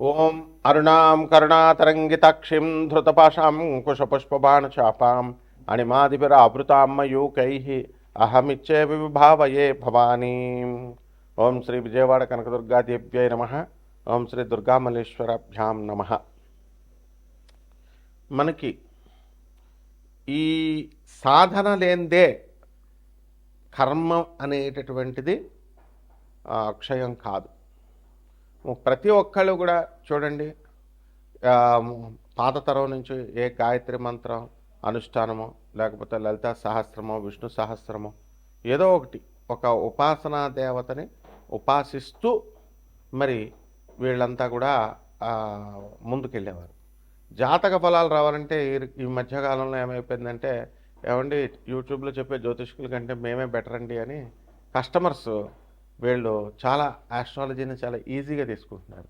ఓం అరుణాం కరుణాతరంగితాక్షిం ధృతపాశాం కుశపుష్పబాణచాపాం అణిమాదిపిరావృతామయూకై అహమిచ్చే విభావయే భవానీ. ఓం శ్రీ విజయవాడ కనకదుర్గాదేవ్యై నమ. ఓం శ్రీ దుర్గామల్లేశ్వరాభ్యాం నమ. మనకి ఈ సాధన లేందే కర్మ అనేటటువంటిది అక్షయం కాదు. ప్రతి ఒక్కళ్ళు కూడా చూడండి పాత తరం నుంచి ఏ గాయత్రి మంత్రం అనుష్ఠానమో లేకపోతే లలిత సహస్రమో విష్ణు సహస్రమో ఏదో ఒకటి ఒక ఉపాసనా దేవతని ఉపాసిస్తూ మరి వీళ్ళంతా కూడా ముందుకెళ్ళేవారు. జాతక ఫలాలు రావాలంటే ఈ మధ్యకాలంలో ఏమైపోయిందంటే ఏమండి యూట్యూబ్లో చెప్పే జ్యోతిష్కుల కంటే మేమే బెటర్ అండి అని కస్టమర్స్ వీళ్ళు చాలా ఆస్ట్రాలజీని చాలా ఈజీగా తీసుకుంటున్నారు.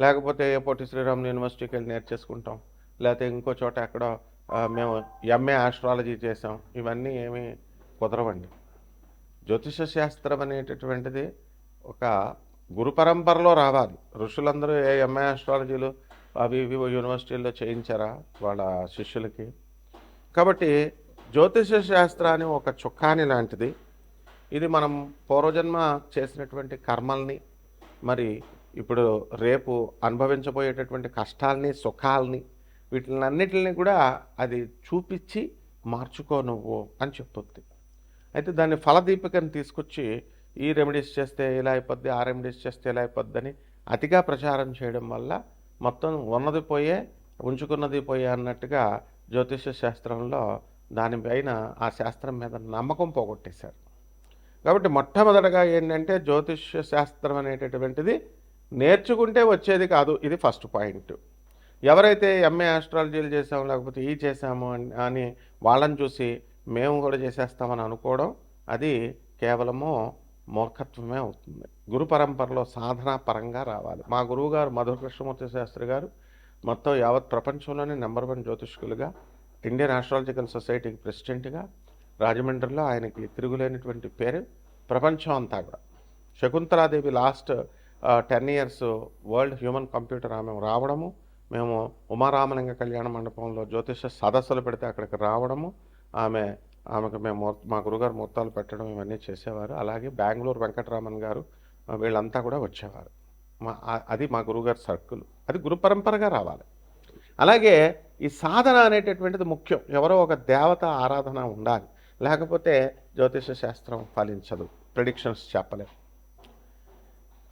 లేకపోతే ఏ పొట్టి శ్రీరామ్ యూనివర్సిటీకి వెళ్ళి నేర్చేసుకుంటాం. లేకపోతే ఇంకో చోట ఎక్కడో మేము ఎంఏ ఆస్ట్రాలజీ చేసాం ఇవన్నీ ఏమీ కుదరవండి. జ్యోతిష శాస్త్రం అనేటటువంటిది ఒక గురు పరంపరలో రావాలి. ఋషులందరూ ఏ ఎంఏ ఆస్ట్రాలజీలు అవి ఇవి యూనివర్సిటీల్లో చేయించారా? వాళ్ళ శిష్యులకి. కాబట్టి జ్యోతిష శాస్త్రాన్ని ఒక చుక్కాని లాంటిది. ఇది మనం పూర్వజన్మ చేసినటువంటి కర్మల్ని మరి ఇప్పుడు రేపు అనుభవించబోయేటటువంటి కష్టాల్ని సుఖాల్ని వీటినన్నిటిని కూడా అది చూపించి మార్చుకో నువ్వు అని చెప్తుంది. అయితే దాన్ని ఫలదీపికను తీసుకొచ్చి ఈ రెమెడీస్ చేస్తే ఇలా అయిపోద్ది ఆ రెమెడీస్ చేస్తే ఇలా అయిపోద్ది అతిగా ప్రచారం చేయడం వల్ల మొత్తం ఉన్నది పోయే ఉంచుకున్నది పోయే అన్నట్టుగా జ్యోతిష శాస్త్రంలో దానిపైన ఆ శాస్త్రం మీద నమ్మకం పోగొట్టేశారు. కాబట్టి మొట్టమొదటగా ఏంటంటే జ్యోతిష్య శాస్త్రం అనేటటువంటిది నేర్చుకుంటే వచ్చేది కాదు ఇది ఫస్ట్ పాయింట్. ఎవరైతే ఎంఏ ఆస్ట్రాలజీలు చేసాము లేకపోతే ఈ చేసాము అని- వాళ్ళని చూసి మేము కూడా చేసేస్తామని అనుకోవడం అది కేవలము మూర్ఖత్వమే అవుతుంది. గురు పరంపరలో సాధనా పరంగా రావాలి. మా గురువు గారు మధుర కృష్ణమూర్తి శాస్త్రి గారు మొత్తం యావత్ ప్రపంచంలోనే నెంబర్ వన్ జ్యోతిష్కులుగా ఇండియన్ ఆస్ట్రాలజికల్ సొసైటీకి ప్రెసిడెంట్గా రాజమండ్రిలో ఆయనకి తిరుగులేనటువంటి పేరు ప్రపంచం అంతా కూడా. Shakuntala Devi last ten years world human computer ఆమె రావడము మేము ఉమారామలింగ కళ్యాణ మండపంలో జ్యోతిష సదస్సులు పెడితే అక్కడికి రావడము ఆమె ఆమెకు మేము మా గురుగారు ముహూర్తాలు పెట్టడం ఇవన్నీ చేసేవారు. అలాగే బెంగళూరు వెంకటరామన్ గారు వీళ్ళంతా కూడా వచ్చేవారు. మా అది మా గురుగారు సర్కిల్. అది గురు పరంపరగా రావాలి. అలాగే ఈ సాధన అనేటటువంటిది ముఖ్యం. ఎవరో ఒక దేవత ఆరాధన ఉండాలి. లేకపోతే జ్యోతిష శాస్త్రం ఫలించదు ప్రిడిక్షన్స్ చెప్పలేము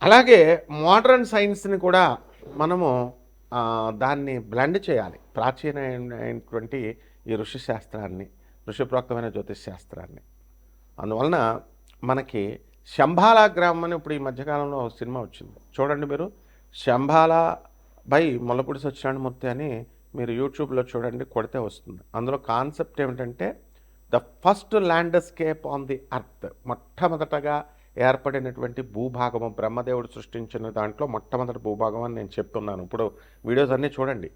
అలాగే మోడర్న్ సైన్స్ని కూడా మనము దాన్ని బ్లెండ్ చేయాలి. ప్రాచీనమైనటువంటి ఈ ఋషి శాస్త్రాన్ని ఋషిప్రోక్తమైన జ్యోతిష్ శాస్త్రాన్ని. అందువలన మనకి శంభాలా గ్రామం అని ఇప్పుడు ఈ మధ్యకాలంలో ఒక సినిమా వచ్చింది. చూడండి మీరు. శంభాలా బై ముల్లపూడి సత్యనారాయణమూర్తి అని మీరు యూట్యూబ్లో చూడండి కొడితే వస్తుంది. అందులో కాన్సెప్ట్ ఏమిటంటే the first landscape on the earth. మొట్టమొదటగా ఏర్పడినటువంటి భూభాగము బ్రహ్మదేవుడు సృష్టించిన దాంట్లో మొట్టమొదటి భూభాగం అని నేను చెప్తున్నాను. ఇప్పుడు వీడియోస్ అన్నీ చూడండి.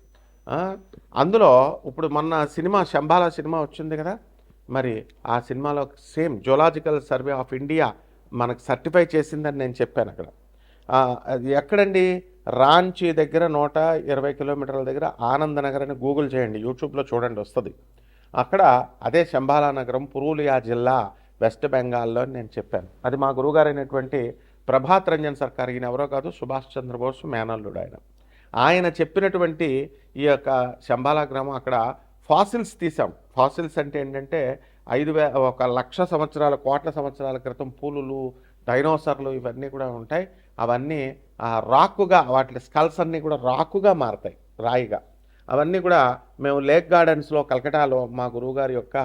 అందులో ఇప్పుడు మొన్న సినిమా శంబాల సినిమా వచ్చింది కదా? మరి ఆ సినిమాలో same zoological survey of India మనకు సర్టిఫై చేసిందని నేను చెప్పాను అక్కడ. అది ఎక్కడండి? రాంచీ దగ్గర నూట ఇరవై కిలోమీటర్ల దగ్గర ఆనందనగర్ అని గూగుల్ చేయండి. యూట్యూబ్లో చూడండి వస్తుంది. అక్కడ అదే శంబాలా నగరం పురూలియా జిల్లా వెస్ట్ బెంగాల్లో నేను చెప్పాను. అది మా గురువుగారైనటువంటి ప్రభాత్ రంజన్ సర్కార్ ఈయన ఎవరో కాదు సుభాష్ చంద్రబోస్ మేనల్లుడు ఆయన. ఆయన చెప్పినటువంటి ఈ యొక్క శంబాలా గ్రామం అక్కడ ఫాసిల్స్ తీసాం ఫాసిల్స్ అంటే ఏంటంటే ఐదు వే ఒక లక్ష సంవత్సరాల కోట్ల సంవత్సరాల క్రితం పూలులు డైనోసర్లు ఇవన్నీ కూడా ఉంటాయి. అవన్నీ రాకుగా వాటి స్కల్స్ అన్నీ కూడా రాకుగా మారతాయి రాయిగా. అవన్నీ కూడా మేము లేక్ గార్డెన్స్లో కలకటాలో మా గురువుగారి యొక్క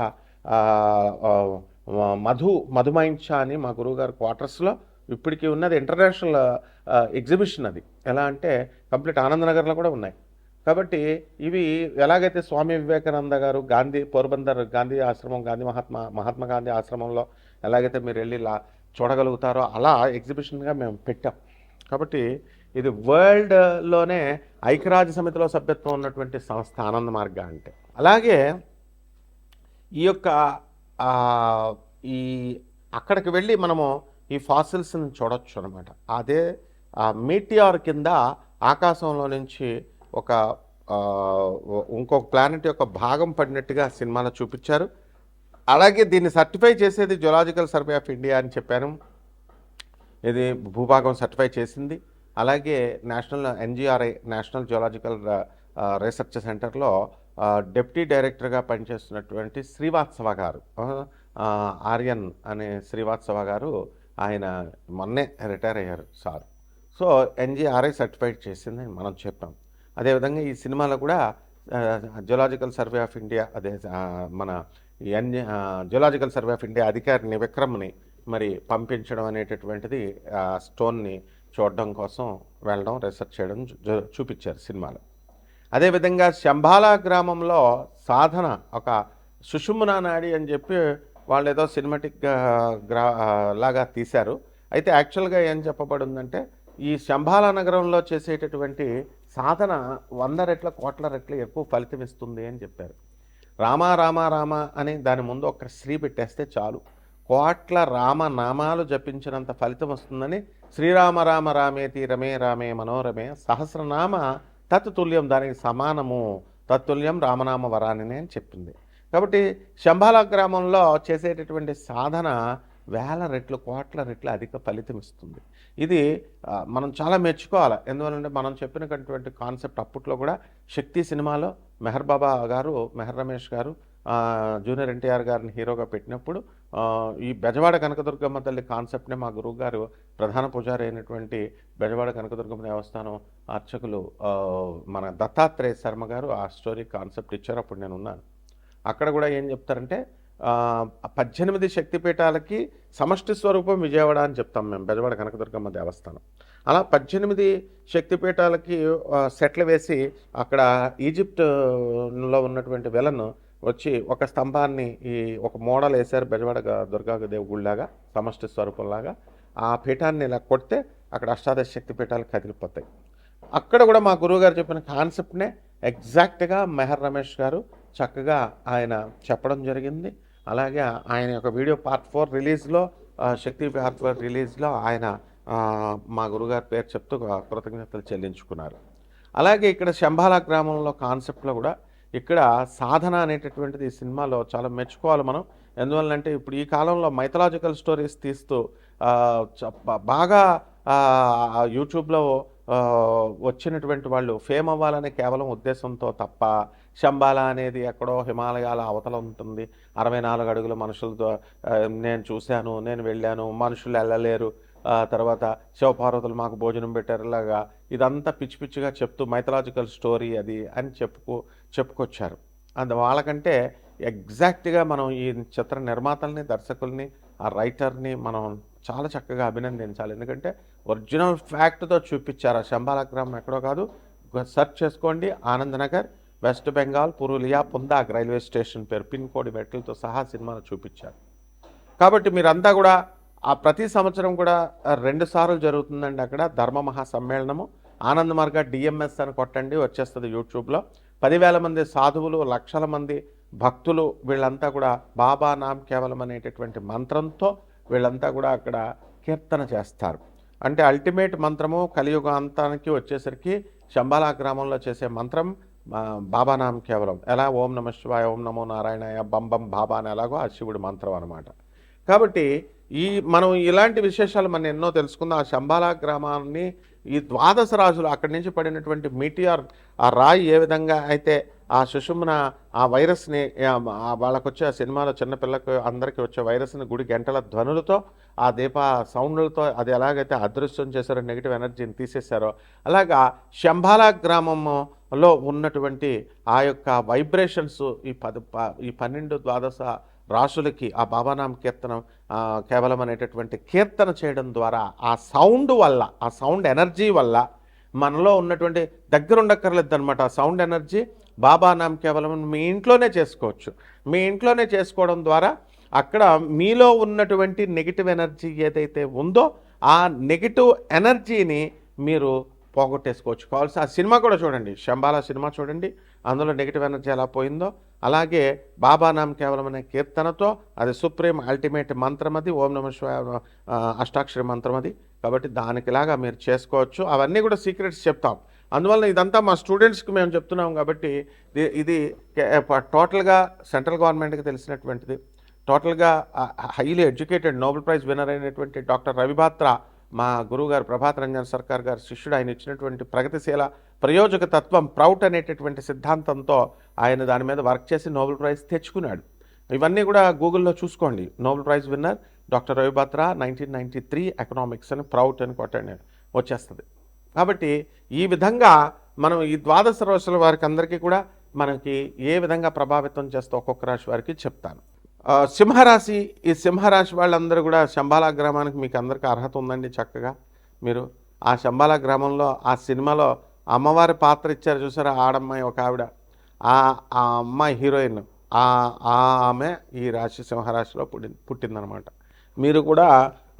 మధు మధుమైంచ అని మా గురువుగారి క్వార్టర్స్లో ఇప్పటికీ ఉన్నది ఇంటర్నేషనల్ ఎగ్జిబిషన్ అది. ఎలా అంటే కంప్లీట్ ఆనందనగర్లో కూడా ఉన్నాయి. కాబట్టి ఇవి ఎలాగైతే స్వామి వివేకానంద గారు గాంధీ పోర్బందర్ గాంధీ ఆశ్రమం గాంధీ మహాత్మా మహాత్మా గాంధీ ఆశ్రమంలో ఎలాగైతే మీరు వెళ్ళి ఇలా చూడగలుగుతారో అలా ఎగ్జిబిషన్గా మేము పెట్టాం. కాబట్టి ఇది వరల్డ్లోనే ఐక్యరాజ్య సమితిలో సభ్యత్వం ఉన్నటువంటి సంస్థ ఆనంద మార్గ అంటే. అలాగే ఈ యొక్క ఈ అక్కడికి వెళ్ళి మనము ఈ ఫాసిల్స్ని చూడొచ్చు అనమాట అదే మీటిఆర్ కింద ఆకాశంలో నుంచి ఒక ఇంకొక ప్లానెట్ యొక్క భాగం పడినట్టుగా సినిమాలో చూపించారు. అలాగే దీన్ని సర్టిఫై చేసేది జులాజికల్ సర్వే ఆఫ్ ఇండియా అని చెప్పాను. ఇది భూభాగం సర్టిఫై చేసింది. అలాగే national NGRI national geological research సెంటర్లో డెప్యూటీ డైరెక్టర్గా పనిచేస్తున్నటువంటి శ్రీవాత్సవ గారు ఆర్యన్ అనే శ్రీవాత్సవ గారు ఆయన మొన్నే రిటైర్ అయ్యారు సార్. సో ఎన్జిఆర్ఐ సర్టిఫైడ్ చేసిందని మనం చెప్పాం. అదేవిధంగా ఈ సినిమాలో కూడా జియోలాజికల్ సర్వే ఆఫ్ ఇండియా అదే మన N geological survey of India అధికారిని విక్రమ్ని మరి పంపించడం అనేటటువంటిది స్టోన్ని చూడడం కోసం వెళ్ళడం రీసెర్చ్ చేయడం చూపించారు సినిమాలో. అదేవిధంగా శంభాలా గ్రామంలో సాధన ఒక సుషుమ్నా నాడి అని చెప్పి వాళ్ళు ఏదో సినిమాటిక్ గ్రా లాగా తీశారు. అయితే యాక్చువల్గా ఏం చెప్పబడిందంటే ఈ శంభాల నగరంలో చేసేటటువంటి సాధన వంద రెట్ల కోట్ల రెట్ల ఎక్కువ ఫలితం ఇస్తుంది అని చెప్పారు. రామ రామ రామ అని దాని ముందు ఒక స్త్రీ పెట్టేస్తే చాలు. కోట్ల రామ నామాలు జపించినంత ఫలితం వస్తుందని శ్రీరామ రామ రామేతి రమే రామే మనోరమే సహస్రనామ తత్తుల్యం దానికి సమానము. తత్తుల్యం రామనామ వరానినే అని చెప్పింది. కాబట్టి శంబాల గ్రామంలో చేసేటటువంటి సాధన వేల రెట్లు కోట్ల రెట్లు అధిక ఫలితం ఇస్తుంది. ఇది మనం చాలా మెచ్చుకోవాలి. ఎందువలంటే మనం చెప్పినటువంటి కాన్సెప్ట్ అప్పట్లో కూడా శక్తి సినిమాలో మెహర్ బాబా గారు మెహర్ రమేష్ గారు జూనియర్ ఎన్టీఆర్ గారిని హీరోగా పెట్టినప్పుడు ఈ బెజవాడ కనకదుర్గమ్మ తల్లి కాన్సెప్ట్నే మా గురువు గారు ప్రధాన పూజారి అయినటువంటి బెజవాడ కనకదుర్గమ్మ దేవస్థానం అర్చకులు మన దత్తాత్రేయ శర్మ గారు ఆ స్టోరీ కాన్సెప్ట్ ఇచ్చారు. అప్పుడు నేను ఉన్నాను అక్కడ కూడా ఏం చెప్తారంటే పద్దెనిమిది శక్తిపీఠాలకి సమష్టి స్వరూపం విజయవాడ అని చెప్తాం మేము బెజవాడ కనకదుర్గమ్మ దేవస్థానం. అలా పద్దెనిమిది శక్తిపీఠాలకి సెట్లు వేసి అక్కడ ఈజిప్ట్లో ఉన్నటువంటి వెలను వచ్చి ఒక స్తంభాన్ని ఈ ఒక మోడల్ వేశారు బెజవాడ దుర్గా దుర్గాదేవి సమష్టి స్వరూపంలాగా. ఆ పీఠాన్ని ఇలా కొడితే అక్కడ అష్టాదశ శక్తి పీఠాలు కదిలిపోతాయి. అక్కడ కూడా మా గురువుగారు చెప్పిన కాన్సెప్ట్నే ఎగ్జాక్ట్గా మెహర్ రమేష్ గారు చక్కగా ఆయన చెప్పడం జరిగింది. అలాగే ఆయన యొక్క వీడియో పార్ట్ ఫోర్ రిలీజ్లో శక్తి పార్ట్ ఫోర్ రిలీజ్లో ఆయన మా గురుగారి పేరు చెప్తూ కృతజ్ఞతలు చెల్లించుకున్నారు. అలాగే ఇక్కడ శంభాల గ్రామంలో కాన్సెప్ట్లో కూడా ఇక్కడ సాధన అనేటటువంటిది ఈ సినిమాలో చాలా మెచ్చుకోవాలి మనం. ఎందువల్లంటే ఇప్పుడు ఈ కాలంలో మైథలాజికల్ స్టోరీస్ తీస్తూ బాగా యూట్యూబ్లో వచ్చినటువంటి వాళ్ళు ఫేమ్ అవ్వాలనే కేవలం ఉద్దేశంతో తప్ప శంబాల అనేది ఎక్కడో హిమాలయాల అవతల ఉంటుంది. అరవై నాలుగు అడుగుల మనుషులతో నేను చూశాను నేను వెళ్ళాను మనుషులు వెళ్ళలేరు తర్వాత శివపార్వతులు మాకు భోజనం పెట్టారులాగా ఇదంతా పిచ్చి పిచ్చిగా చెప్తూ మైథలాజికల్ స్టోరీ అది అని చెప్పుకో చెప్పుకొచ్చారు. అందు వాళ్ళకంటే ఎగ్జాక్ట్గా మనం ఈ చిత్ర నిర్మాతల్ని దర్శకుల్ని ఆ రైటర్ని మనం చాలా చక్కగా అభినందించాలి. ఎందుకంటే ఒరిజినల్ ఫ్యాక్ట్తో చూపించారు. ఆ శంబాల గ్రామం ఎక్కడో కాదు. సెర్చ్ చేసుకోండి. Anandnagar West Bengal Purulia Pundag railway station పేరు. పిన్ కోడ్ మెట్లతో సహా సినిమాను చూపించారు. కాబట్టి మీరంతా కూడా ఆ ప్రతి సంవత్సరం కూడా రెండు సార్లు జరుగుతుందండి అక్కడ ధర్మ మహా సమ్మేళనము ఆనంద్ మార్గ డిఎంఎస్ అని కొట్టండి వచ్చేస్తుంది యూట్యూబ్లో. పదివేల మంది సాధువులు లక్షల మంది భక్తులు వీళ్ళంతా కూడా బాబా నామ్ కేవలం అనేటటువంటి మంత్రంతో వీళ్ళంతా కూడా అక్కడ కీర్తన చేస్తారు. అంటే అల్టిమేట్ మంత్రము కలియుగ అంతానికి వచ్చేసరికి శంబాలా గ్రామంలో చేసే మంత్రం బాబా నామ్ కేవలం. ఎలా? ఓం నమ శివాయ ఓం నమో నారాయణయ బంబం బాబా అని ఎలాగో ఆ శివుడి మంత్రం అనమాట కాబట్టి ఈ మనం ఇలాంటి విశేషాలు మనం ఎన్నో తెలుసుకుందాం. ఆ శంబాలా గ్రామాన్ని ఈ ద్వాదశ రాజులు అక్కడి నుంచి పడినటువంటి మీటిఆర్ ఆ రాయి ఏ విధంగా అయితే ఆ సుషుమ్న ఆ వైరస్ని వాళ్ళకు వచ్చే ఆ సినిమాలో చిన్నపిల్లకు అందరికీ వచ్చే వైరస్ని గుడి గంటల ధ్వనులతో ఆ దీప సౌండ్లతో అది ఎలాగైతే అదృశ్యం చేశారో నెగిటివ్ ఎనర్జీని తీసేశారో అలాగా శంబాలా గ్రామంలో ఉన్నటువంటి ఆ యొక్క వైబ్రేషన్స్ ఈ పది ప- ఈ పన్నెండు ద్వాదశ రాసులకి ఆ బాబానామ కీర్తనం కేవలం అనేటటువంటి కీర్తన చేయడం ద్వారా ఆ సౌండ్ వల్ల ఆ సౌండ్ ఎనర్జీ వల్ల మనలో ఉన్నటువంటి దగ్గర ఉండక్కర్లేదు అనమాట ఆ సౌండ్ ఎనర్జీ బాబా నామ్ కేవలం మీ ఇంట్లోనే చేసుకోవచ్చు. మీ ఇంట్లోనే చేసుకోవడం ద్వారా అక్కడ మీలో ఉన్నటువంటి నెగిటివ్ ఎనర్జీ ఏదైతే ఉందో ఆ నెగిటివ్ ఎనర్జీని మీరు పోగొట్టేసుకోవచ్చు. కావాల్సి ఆ సినిమా కూడా చూడండి. శంబాలా సినిమా చూడండి. అందులో నెగిటివ్ ఎనర్జీ ఎలా పోయిందో అలాగే బాబా నామ్ కేవలం అనే కీర్తనతో అది సుప్రీం అల్టిమేట్ మంత్రం అది ఓం నమ శివాయ అష్టాక్షరి మంత్రం అది. కాబట్టి దానికిలాగా మీరు చేసుకోవచ్చు. అవన్నీ కూడా సీక్రెట్స్ చెప్తాం. అందువల్ల ఇదంతా మా స్టూడెంట్స్కి మేము చెప్తున్నాం కాబట్టి ఇది- ఇది టోటల్గా సెంట్రల్ గవర్నమెంట్కి తెలిసినటువంటిది. టోటల్గా highly educated Nobel prize winner అయినటువంటి డాక్టర్ రవిభాత్ర మా గురువు గారు రంజన్ సర్కార్ గారు శిష్యుడు. ఆయన ఇచ్చినటువంటి ప్రగతిశీల ప్రయోజక తత్వం ప్రౌట్ అనేటటువంటి సిద్ధాంతంతో ఆయన దాని మీద వర్క్ చేసి నోబెల్ ప్రైజ్ తెచ్చుకున్నాడు. ఇవన్నీ కూడా గూగుల్లో చూసుకోండి. Nobel prize winner doctor Ravi Batra nineteen ninety three economics అని ప్రౌట్ అని కొట్టండి. వచ్చేస్తుంది. కాబట్టి ఈ విధంగా మనం ఈ ద్వాదశ రోజుల వారికి అందరికీ కూడా మనకి ఏ విధంగా ప్రభావితం చేస్తే ఒక్కొక్క రాశి వారికి చెప్తాను. సింహరాశి ఈ సింహరాశి వాళ్ళందరూ కూడా శంబాల గ్రామానికి మీకు అందరికీ అర్హత ఉందండి చక్కగా. మీరు ఆ శంబాలా గ్రామంలో ఆ సినిమాలో అమ్మవారి పాత్ర ఇచ్చారు చూసారా? ఆడమ్మాయి ఒక ఆవిడ. ఆ ఆ అమ్మాయి హీరోయిన్. ఆ ఆ ఆమె ఈ రాశి సింహరాశిలో పుట్టి పుట్టిందనమాట. మీరు కూడా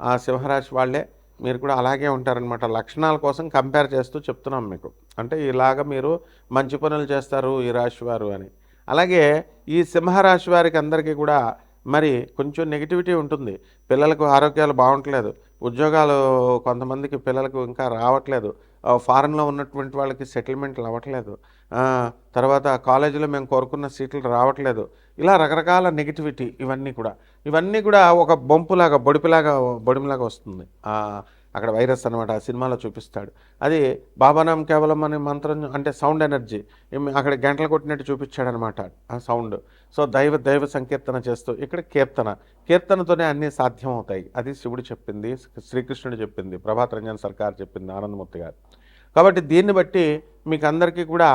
ఆ సింహరాశి వాళ్ళే మీరు కూడా అలాగే ఉంటారనమాట. లక్షణాల కోసం కంపేర్ చేస్తూ చెప్తున్నాం మీకు. అంటే ఇలాగ మీరు మంచి పనులు చేస్తారు ఈ రాశి వారు అని. అలాగే ఈ సింహరాశి వారికి అందరికీ కూడా మరి కొంచెం నెగిటివిటీ ఉంటుంది. పిల్లలకు ఆరోగ్యాలు బాగుంటలేదు. ఉద్యోగాలు కొంతమందికి పిల్లలకు ఇంకా రావట్లేదు. ఫారెన్లో ఉన్నటువంటి వాళ్ళకి సెటిల్మెంట్లు అవ్వట్లేదు తర్వాత కాలేజీలో మేము కోరుకున్న సీట్లు రావట్లేదు. ఇలా రకరకాల నెగిటివిటీ ఇవన్నీ కూడా. ఇవన్నీ కూడా ఒక బొంపులాగా బొడిపిలాగా బొడిమిలాగా వస్తుంది. అక్కడ వైరస్ అనమాట ఆ సినిమాలో చూపిస్తాడు. అది బాబానాం కేవలం అనే మంత్రం అంటే సౌండ్ ఎనర్జీ. అక్కడ గంటలు కొట్టినట్టు చూపించాడు అనమాట ఆ సౌండ్. సో దైవ దైవ సంకీర్తన చేస్తూ ఇక్కడ కీర్తన. కీర్తనతోనే అన్నీ సాధ్యం అవుతాయి అది శివుడు చెప్పింది శ్రీకృష్ణుడు చెప్పింది ప్రభాత్ రంజన్ సర్కార్ చెప్పింది ఆనందమూర్తి గారు. కాబట్టి దీన్ని బట్టి మీకు అందరికీ కూడా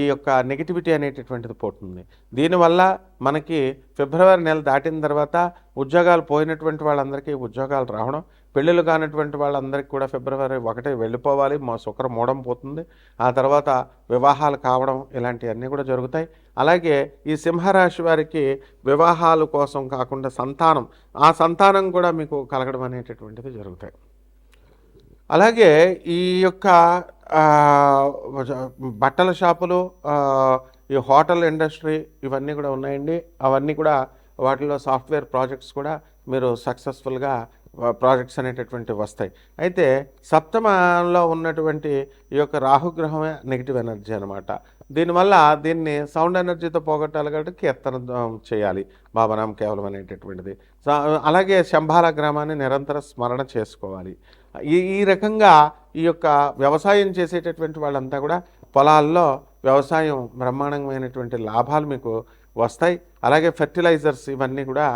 ఈ యొక్క నెగిటివిటీ అనేటటువంటిది పోతుంది. దీనివల్ల మనకి ఫిబ్రవరి నెల దాటిన తర్వాత ఉద్యోగాలు పోయినటువంటి వాళ్ళందరికీ ఉద్యోగాలు రావడం పెళ్ళిళ్ళు కానటువంటి వాళ్ళందరికీ కూడా ఫిబ్రవరి ఒకటే వెళ్ళిపోవాలి మా శుక్రం మూడం పోతుంది. ఆ తర్వాత వివాహాలు కావడం ఇలాంటివన్నీ కూడా జరుగుతాయి. అలాగే ఈ సింహరాశి వారికి వివాహాల కోసం కాకుండా సంతానం ఆ సంతానం కూడా మీకు కలగడం అనేటటువంటిది జరుగుతాయి. అలాగే ఈ యొక్క బట్టల షాపులు ఈ హోటల్ ఇండస్ట్రీ ఇవన్నీ కూడా ఉన్నాయండి. అవన్నీ కూడా వాటిలో సాఫ్ట్వేర్ ప్రాజెక్ట్స్ కూడా మీరు సక్సెస్ఫుల్గా ప్రాజెక్ట్స్ అనేటటువంటి వస్తాయి. అయితే సప్తమంలో ఉన్నటువంటి ఈ యొక్క రాహుగ్రహమే నెగిటివ్ ఎనర్జీ అనమాట దీనివల్ల దీన్ని సౌండ్ ఎనర్జీతో పోగొట్టాలి కాబట్టి కీర్తన చేయాలి. బాబనాం కేవలం అనేటటువంటిది. అలాగే శంభాల గ్రామాన్ని నిరంతర స్మరణ చేసుకోవాలి. ఈ ఈ రకంగా ఈ యొక్క వ్యవసాయం చేసేటటువంటి వాళ్ళంతా కూడా పొలాల్లో వ్యవసాయం బ్రహ్మాండమైనటువంటి లాభాలు మీకు వస్తాయి. అలాగే ఫెర్టిలైజర్స్ ఇవన్నీ కూడా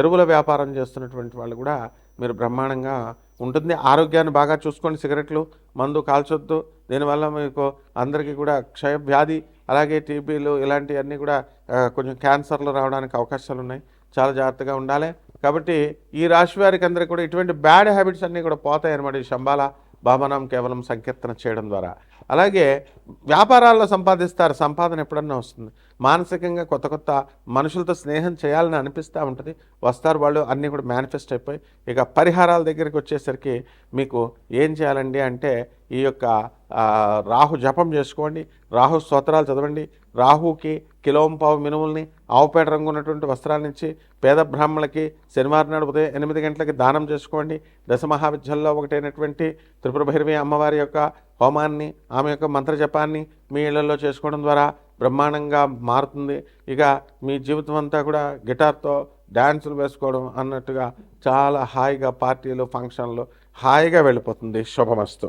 ఎరువుల వ్యాపారం చేస్తున్నటువంటి వాళ్ళు కూడా మీరు బ్రహ్మాండంగా ఉంటుంది. ఆరోగ్యాన్ని బాగా చూసుకోండి. సిగరెట్లు మందు కాల్చొద్దు. దీనివల్ల మీకు అందరికీ కూడా క్షయ వ్యాధి అలాగే టీబీలు ఇలాంటివన్నీ కూడా కొంచెం క్యాన్సర్లు రావడానికి అవకాశాలు ఉన్నాయి చాలా జాగ్రత్తగా ఉండాలి. కాబట్టి ఈ రాశి వారికి అందరికీ కూడా ఇటువంటి బ్యాడ్ హ్యాబిట్స్ అన్నీ కూడా పోతాయి అన్నమాట ఈ శంబాల భావనం కేవలం సంకీర్తన చేయడం ద్వారా. అలాగే వ్యాపారాల్లో సంపాదిస్తారు సంపాదన ఎప్పుడన్నా వస్తుంది. మానసికంగా కొత్త కొత్త మనుషులతో స్నేహం చేయాలని అనిపిస్తూ ఉంటుంది. వస్తారు వాళ్ళు అన్నీ కూడా మేనిఫెస్ట్ అయిపోయి ఇక పరిహారాల దగ్గరికి వచ్చేసరికి మీకు ఏం చేయాలండి అంటే ఈ యొక్క రాహు జపం చేసుకోండి రాహు స్తోత్రాలు చదవండి రాహుకి కిలోంపావు మినుముల్ని ఆవుపేట రంగు ఉన్నటువంటి వస్త్రాలనిచ్చి పేద బ్రాహ్మణులకి శనివారం నాడు ఉదయం ఎనిమిది గంటలకి దానం చేసుకోండి. దశ మహావిద్యల్లో ఒకటైనటువంటి త్రిపుర భైరవి అమ్మవారి యొక్క హోమాన్ని ఆమె యొక్క మంత్ర జపాన్ని మీ ఇళ్ళలో చేసుకోవడం ద్వారా బ్రహ్మాండంగా మారుతుంది. ఇక మీ జీవితం అంతా కూడా గిటార్తో డ్యాన్సులు వేసుకోవడం అన్నట్టుగా చాలా హాయిగా పార్టీలు ఫంక్షన్లు హాయిగా వెళ్ళిపోతుంది. శుభమస్తు.